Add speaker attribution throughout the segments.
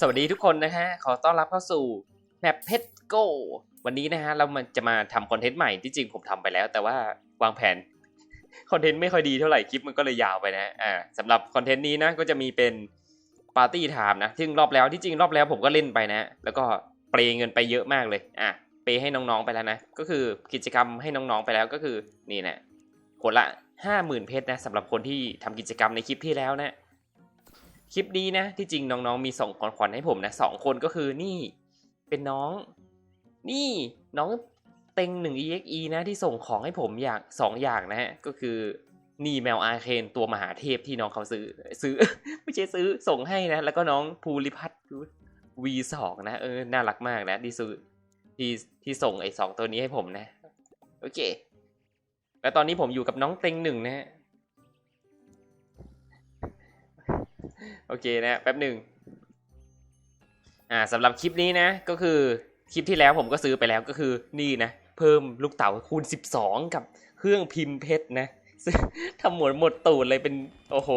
Speaker 1: สวัสดีทุกคนนะฮะ ขอต้อนรับเข้าสู่แมปเพชรโกวันนี้นะฮะ เรามันจะมาทำคอนเทนต์ใหม่ที่จริงผมทำไปแล้ว แต่ว่าวางแผนคอนเทนต์ไม่ค่อยดีเท่าไหร่คลิปมันก็เลยยาวไปนะอ่าสำหรับคอนเทนต์นี้นะก็จะมีเป็นปาร์ตี้ไทม์นะซึ่งรอบแล้วที่จริงรอบแล้วผมก็เล่นไปนะ แล้วก็เปย์เงินไปเยอะมากเลยอะเปให้น้องๆไปแล้วนะก็คือกิจกรรมให้น้องๆไปแล้วก็คือนี่นะคนละห้าหมื่นเพชรนะสำหรับคนที่ทำกิจกรรมในคลิปที่แล้วนะ คลิปนี้นะ ที่จริงน้องๆมีส่งของขวัญให้ผมนะสองคนก็คือนี่เป็นน้อง นี่น้องเต็งหนึ่ง exe นะที่ส่งของให้ผมอยางสองอย่างนะฮะก็คือนี่แมวอาเคนตัวมหาเทพที่น้องเขาซื้อซื้อ ไม่ใช่ซื้อส่งให้นะ แล้วก็น้องภูริพัฒน์ V2 นะเออน่ารักมากนะที่ซื้อที่ที่ส่งไอ้สองตัวนี้ให้ผมนะ โอเค แล้วตอนนี้ผมอยู่กับน้องเต็งหนึ่งนะฮะ โอเคนะแป๊บหนึ่งอ่าสำหรับคลิปนี้นะก็คือคลิปที่แล้วผมก็ซื้อไปแล้วก็คือนี่นะ เพิ่มลูกเต๋าคูณ 12 กับเครื่องพิมพ์เพชรนะทำหมดหมดตูดเลยเป็นโอ้โห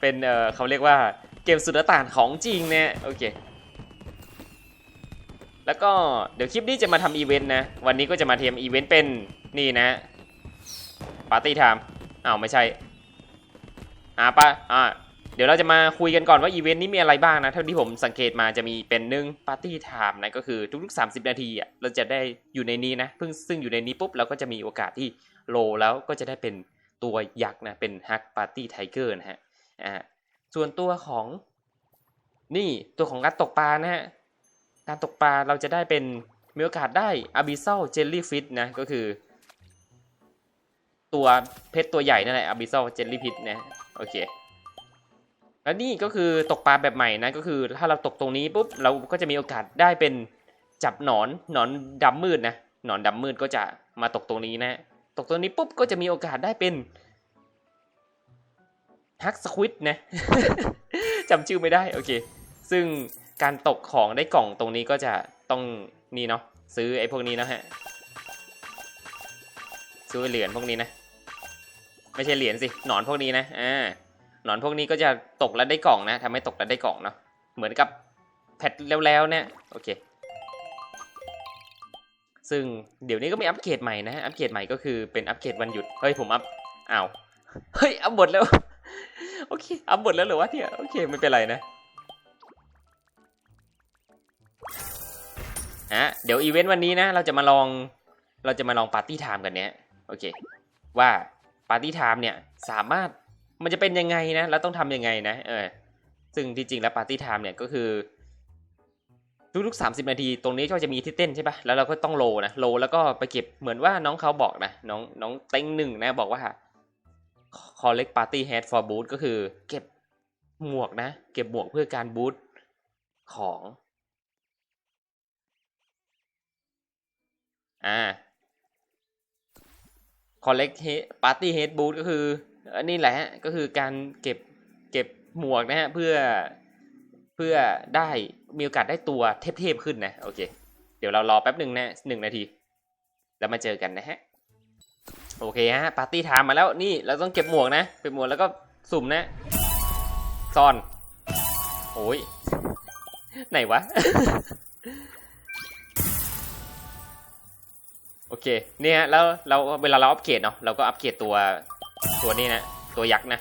Speaker 1: เป็นเออเขาเรียกว่าเกมสุดต่านของจริงนะโอเค แล้วก็เดี๋ยวคลิปนี้จะมาทำอีเวนต์นะ วันนี้ก็จะมาเทำอีเวนต์เป็นนี่นะปาร์ตี้ไทม์อ้าวไม่ใช่อ่าปะอ่า ดี๋ยวเราจะมาคุยกันก่อนว่าอีเวนต์นี้มีอะไรบ้างนะ เท่าที่ผมสังเกตมาจะมีเป็นหนึ่งปาร์ตี้ไทม์นะก็คือทุกๆ 30 นาทีอะเราจะได้อยู่ในนี้นะเพิ่งซึ่งอยู่ในนี้ปุ๊บเราก็จะมีโอกาสที่โลแล้วก็จะได้เป็นตัวยักษ์นะเป็นฮักปาร์ตี้ไทเกอร์นะฮะอ่าส่วนตัวของนี่ตัวของการตกปลานะฮะการตกปลาเราจะได้เป็นมีโอกาสได้อาบิ s ซ l เจลลี่ฟิ h นะก็คือ ตัวเพชรตัวใหญ่นั่นแหละอาบิ s ซ l เจลลี่ฟิ h นะโอเค แล้วนี่ก็คือตกปลาแบบใหม่นะก็คือถ้าเราตกตรงนี้ปุ๊บเราก็จะมีโอกาสได้เป็นจับหนอนหนอนดำมืดนะหนอนดำมืดก็จะมาตกตรงนี้นะ ตกตรงนี้ปุ๊บก็จะมีโอกาสได้เป็นฮักสควิดนะจำชื่อไม่ได้โอเค ซึ่งการตกของได้กล่องตรงนี้ก็จะต้องนี่เนาะซื้อไอ้พวกนี้นะฮะซื้อเหรียญพวกนี้นะ ไม่ใช่เหรียญสิหนอนพวกนี้นะอ่า หนอนพวกนี้ก็จะตกแล้วได้กล่องนะทำให้ตกแล้วได้กล่องเนาะเหมือนกับแพทแล้วๆเนี่ยโอเค ซึ่งเดี๋ยวนี้ก็มีอัปเกรดใหม่นะอัปเกรดใหม่ก็คือเป็นอัปเกรดวันหยุดเฮ้ยผมอัพอ้าวเฮ้ยอัพหมดแล้วโอเคอัพหมดแล้วหรือวะเนี่ยโอเคไม่เป็นไรนะฮะเดี๋ยวอีเวนต์วันนี้นะ เราจะมาลองเราจะมาลองปาร์ตี้ไทม์กันเนี้ยโอเค ว่าปาร์ตี้ไทม์เนี่ยสามารถ มันจะเป็นยังไงนะแล้วต้องทำยังไงนะเออซึ่งที่จริงแล้วปาร์ตี้ไทม์เนี่ยก็คือทุกๆ30นาทีตรงนี้ก็จะมีที่เต้นใช่ปะแล้วเราก็ต้องโลนะโลแล้วก็ไปเก็บเหมือนว่าน้องเขาบอกนะน้องน้องเต็งหนึ่งนะบอกว่า collect party hat for boot ก็คือ เก็บหมวกนะ เก็บหมวกเพื่อการบูทของอ่า collect party head boot ก็คือ อันนี้แหละฮะก็คือการเก็บเก็บหมวกนะฮะเพื่อเพื่อได้มีโอกาสได้ตัวเทพๆขึ้นนะโอเค เดี๋ยวเรารอแป๊บหนึ่งนะหนึ่งนาที แล้วมาเจอกันนะฮะโอเคฮะปาร์ตี้ไทม์มาแล้วนี่เราต้องเก็บหมวกนะเก็บหมวกแล้วก็สุ่มนะซ่อนโอ้ยไหนวะ โอเคเนี่ยฮะแล้วเราเวลาเราอัปเกรดเนาะเราก็อัปเกรดตัว ตัวนี้นะ ตัวยักษ์นะ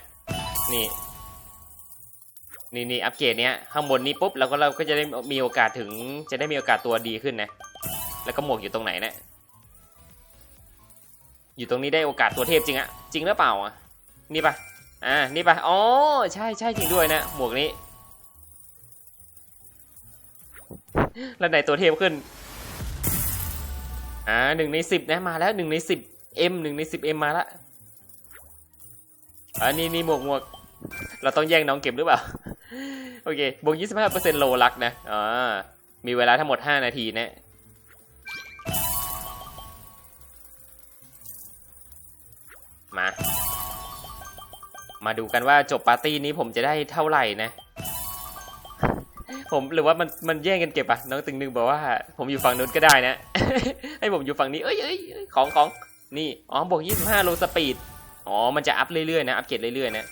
Speaker 1: นี่ นี่นี่อัปเกรดเนี้ย ข้างบนนี้ปุ๊บเราก็เราก็จะได้มีโอกาสถึง จะได้มีโอกาสตัวดีขึ้นนะ แล้วก็หมวกอยู่ตรงไหนนะ อยู่ตรงนี้ได้โอกาสตัวเทพจริงอะจริงหรือเปล่าอะนี่ปะอ่า นี่ปะอ๋อ ใช่ใช่จริงด้วยนะ หมวกนี้ แล้วไหนตัวเทพขึ้น อ่าหนึ่งในสิบนะ มาแล้วหนึ่งในสิบเอ็มหนึ่งในสิบเอ็มมาละ อ่านี่นี่หมวกหมวก เราต้องแย่งน้องเก็บหรือเปล่า โอเคบวกยี่สิบห้าเปอร์เซ็นต์โลลักนะอ่ามีเวลาทั้งหมดห้านาทีนะมา มาดูกันว่าจบปาร์ตี้นี้ผมจะได้เท่าไหร่นะ ผมหรือว่ามันมันแย่งกันเก็บอะน้องตึงหนึ่งบอกว่า ผมอยู่ฝั่งนู้นก็ได้นะ ให้ผมอยู่ฝั่งนี้ เอ้ยเอ้ยเอ้ยของของนี่ อ๋อบวก25โลสปีด อ๋อ มันจะอัพเรื่อยๆนะ อัพเกรดเรื่อยๆนะ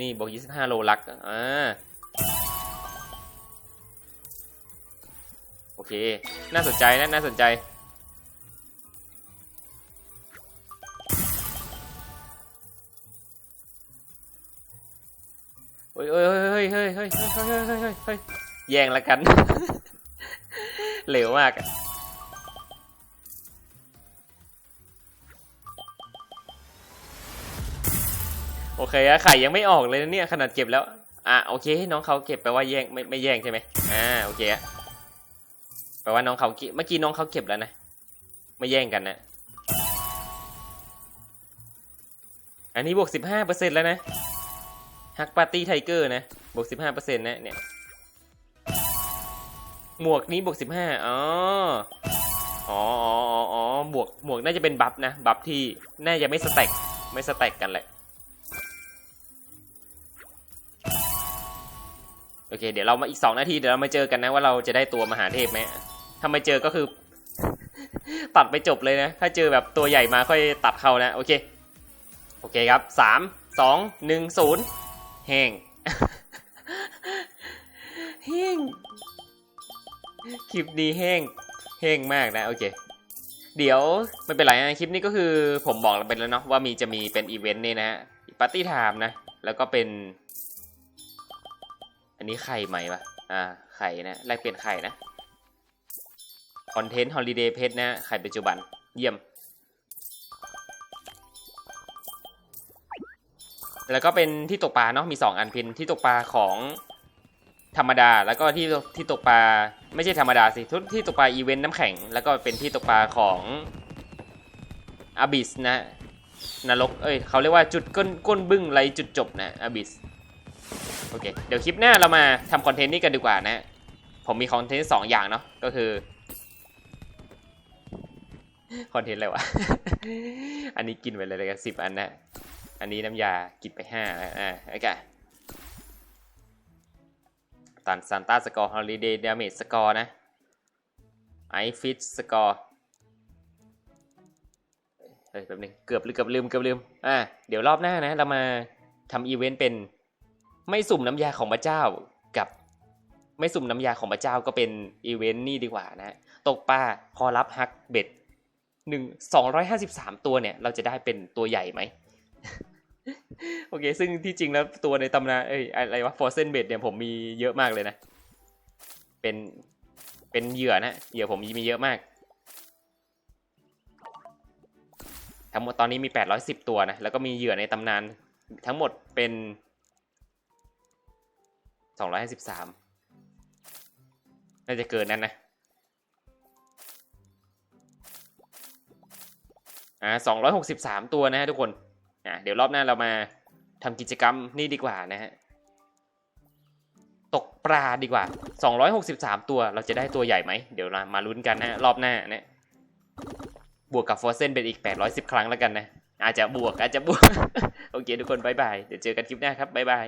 Speaker 1: นี่บวก25โลลักอ่า โอเค น่าสนใจนะ น่าสนใจ เฮ้ยเฮ้ยเฮ้ยเฮ้ยเฮ้ยเฮ้ยเฮ้ยเฮ้ยเฮ้ยเฮ้ยเฮ้ยแย่งละกัน เหลวมากอะ โอเคอะไข่ยังไม่ออกเลยนะเนี่ยขนาดเก็บแล้ว อะโอเค น้องเขาเก็บแปลว่าแย่งไม่ไม่แย่งใช่ไหมอ่าโอเคอะแปลว่าน้องเขาเมื่อกี้น้องเขาเก็บแล้วนะไม่แย่งกันนะ อันนี้บวกสิบห้าเปอร์เซ็นต์แล้วนะฮักปาร์ตี้ไทเกอร์นะบวกสิบห้าเปอร์เซ็นต์นะเนี่ยหมวกนี้บวกสิบห้าอ๋ออ๋ออ๋ออ๋ออ๋อบวกหมวกน่าจะเป็นบัฟนะ บัฟที่น่าจะไม่สแต็กไม่สแต็กกันแหละ โอเค เดี๋ยวเรามาอีกสองนาทีเดี๋ยวเรามาเจอกันนะว่าเราจะได้ตัวมหาเทพไหมถ้าไม่เจอก็คือ ตัดไปจบเลยนะ ถ้าเจอแบบตัวใหญ่มาค่อยตัดเขานะ โอเค โอเคครับสามสองหนึ่งศูนย์แห้งแห้งคลิปนี้แห้งแห้งมากนะ โอเค เดี๋ยวไม่เป็นไรนะคลิปนี้ก็คือผมบอกไปแล้วเนาะว่ามีจะมีเป็นอีเวนต์นี่นะฮะปาร์ตี้ไทม์นะ แล้วก็เป็น อันนี้ไข่ใหม่ปะอ่า ไข่นะ แลกเปลี่ยนไข่นะคอนเทนต์ฮอลิเดย์เพจนะ ไข่ปัจจุบัน เยี่ยม แล้วก็เป็นที่ตกปลาเนาะ มี 2 อันพินที่ตกปลาของธรรมดา แล้วก็ที่ที่ตกปลา ไม่ใช่ธรรมดาสิทุกที่ตกปลาอีเวนต์น้ำแข็ง แล้วก็เป็นที่ตกปลาของอาบิสนะ นรก เอ้ย เขาเรียกว่าจุดก้นก้นบึ้งไรจุดจบนะอาบิส โอเค เดี๋ยวคลิปหน้าเรามาทำคอนเทนต์นี้กันดีกว่านะ ผมมีคอนเทนต์สองอย่างเนาะ ก็คือ คอนเทนต์อะไรวะ อันนี้กินไปเลยเลยกันสิบอันนะ อันนี้น้ำยากินไปห้าอ่าโอเคตันซานต้าสกอร์ฮอลิเดย์ดาเมจสกอร์นะไอฟิตสกอร์เฮ้ยแป๊บนึงเกือบลืมเกือบลืมเกือบลืมอ่าเดี๋ยวรอบหน้านะ เรามาทำอีเวนต์เป็น ไม่สุ่มน้ำยาของพระเจ้ากับไม่สุ่มน้ำยาของพระเจ้าก็เป็นอีเวนต์นี่ดีกว่านะตกปลาพอรับฮักเบ็ดหนึ่งสองร้อยห้าสิบสามตัวเนี่ย เราจะได้เป็นตัวใหญ่ไหมโอเค ซึ่งที่จริงแล้วตัวในตำนานเอ้ยอะไรวะฟอร์เซนเบ็ดเนี่ยผมมีเยอะมากเลยนะ เป็นเป็นเหยื่อนะเหยื่อผมมีเยอะมากทั้งหมดตอนนี้มี 810 ตัวนะ แล้วก็มีเหยื่อในตำนานทั้งหมดเป็น 253น่าจะเกินนั้นนะอ่า263ตัวนะฮะทุกคนอะเดี๋ยวรอบหน้าเรามาทำกิจกรรมนี่ดีกว่านะฮะตกปลาดีกว่า 263 ตัวเราจะได้ตัวใหญ่ไหม เดี๋ยวเรามาลุ้นกันนะรอบหน้านะบวกกับฟอร์เซนเป็นอีก 810 ครั้งแล้วกันนะ อาจจะบวกอาจจะบวก โอเคทุกคนบายบาย เดี๋ยวเจอกันคลิปหน้าครับบายบาย